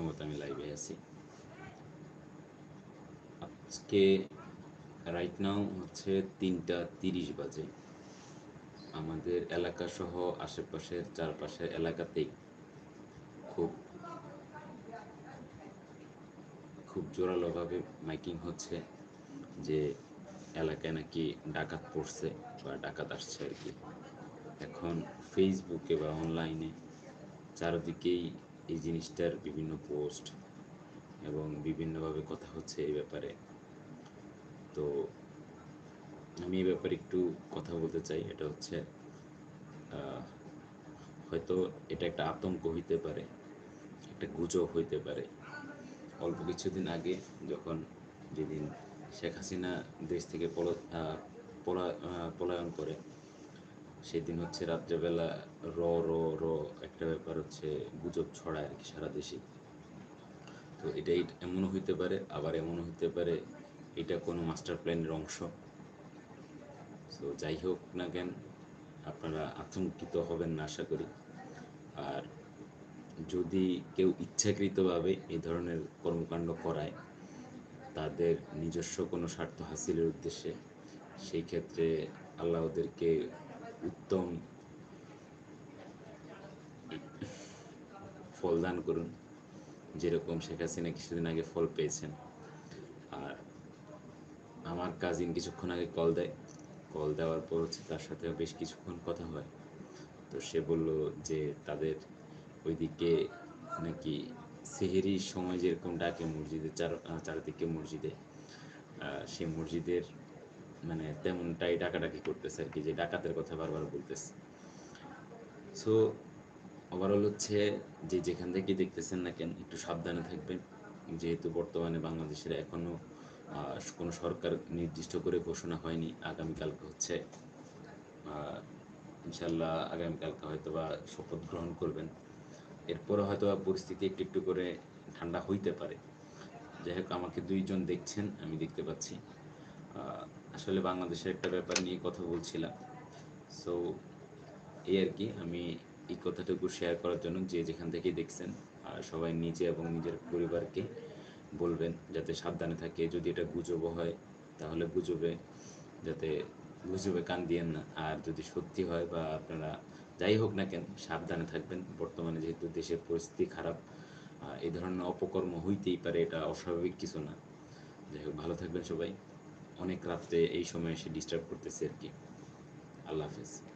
সম্ভবত আমি লাইভে আছি আজকে রাইট নাও হচ্ছে তিনটা তিরিশ বাজে আমাদের এলাকা সহ আশেপাশের চারপাশের এলাকাতেই খুব খুব জোরালোভাবে মাইকিং হচ্ছে যে এলাকায় নাকি ডাকাত পড়ছে বা ডাকাত আসছে আর কি এখন ফেসবুকে বা অনলাইনে চারদিকেই এই জিনিসটার বিভিন্ন পোস্ট এবং বিভিন্নভাবে কথা হচ্ছে এই ব্যাপারে। তো আমি এই ব্যাপারে একটু কথা বলতে চাই, এটা হচ্ছে হয়তো এটা একটা আতঙ্ক হইতে পারে, একটা গুজব হইতে পারে। অল্প কিছুদিন আগে যখন যেদিন শেখ হাসিনা দেশ থেকে পল- পলা- পলায়ন করে সেদিন হচ্ছে রাত্রেবেলা র র র একটা ব্যাপার হচ্ছে গুজব ছড়ায় আর কি সারা দেশে। তো এটা এমনও হইতে পারে, আবার এমনও হইতে পারে এটা কোনো মাস্টার প্ল্যানের অংশ। তো যাই হোক না কেন, আপনারা আতঙ্কিত হবেন না আশা করি। আর যদি কেউ ইচ্ছাকৃতভাবে এই ধরনের কর্মকাণ্ড করায়, তাদের নিজস্ব কোনো স্বার্থ হাসিলের উদ্দেশ্যে, সেই ক্ষেত্রে আল্লাহ ওদেরকে উত্তম ফল দান করুন, যেরকম শেখ হাসিনা কিছুদিন আগে ফল পেয়েছেন। আর আমার কাজিন কিছুক্ষণ আগে কল দেয়। কল দেওয়ার পর হচ্ছে তার সাথে বেশ কিছুক্ষণ কথা হয়। তো সে বলল যে তাদের ওইদিকে নাকি সেহেরির সময় যেরকম ডাকে মসজিদে, চার চারিদিকে মসজিদে সেই মসজিদের মানে তেমনটাই ডাকাডাকি করতেছে আর কি যে ডাকাতের কথা বারবার বলতেছে। সো ওভারঅল হচ্ছে যে যেখান থেকে দেখতেছেন না কেন একটু সাবধানে থাকবেন। যেহেতু বর্তমানে বাংলাদেশের এখনও আহ, কোনো সরকার নির্দিষ্ট করে ঘোষণা হয়নি আগামীকালকে হচ্ছে ইনশাল্লাহ আগামীকালকে হয়তো বা শপথ গ্রহণ করবেন। এরপরে হয়তো পরিস্থিতি একটু একটু করে ঠান্ডা হইতে পারে। যাই হোক আমাকে দুইজন দেখছেন আমি দেখতে পাচ্ছি। আসলে বাংলাদেশের একটা ব্যাপার নিয়ে কথা বলছিলাম। সো এই আর কি, আমি এই কথাটুকু শেয়ার করার জন্য যে যেখান থেকে দেখছেন সবাই নিজে এবং নিজের পরিবারকে বলবেন যাতে সাবধানে থাকে। যদি এটা গুজব হয়, তাহলে গুজবে, যাতে গুজবে কান দিয়েন না। আর যদি সত্যি হয় বা আপনারা যাই হোক না কেন, সাবধানে থাকবেন। বর্তমানে যেহেতু দেশের পরিস্থিতি খারাপ এই ধরনের অপকর্ম হইতেই পারে, এটা অস্বাভাবিক কিছু না। যাই হোক, ভালো থাকবেন সবাই। অনেক রাত্রে এই সময় এসে ডিস্টার্ব করতেছে আর কি। আল্লাহ হাফেজ।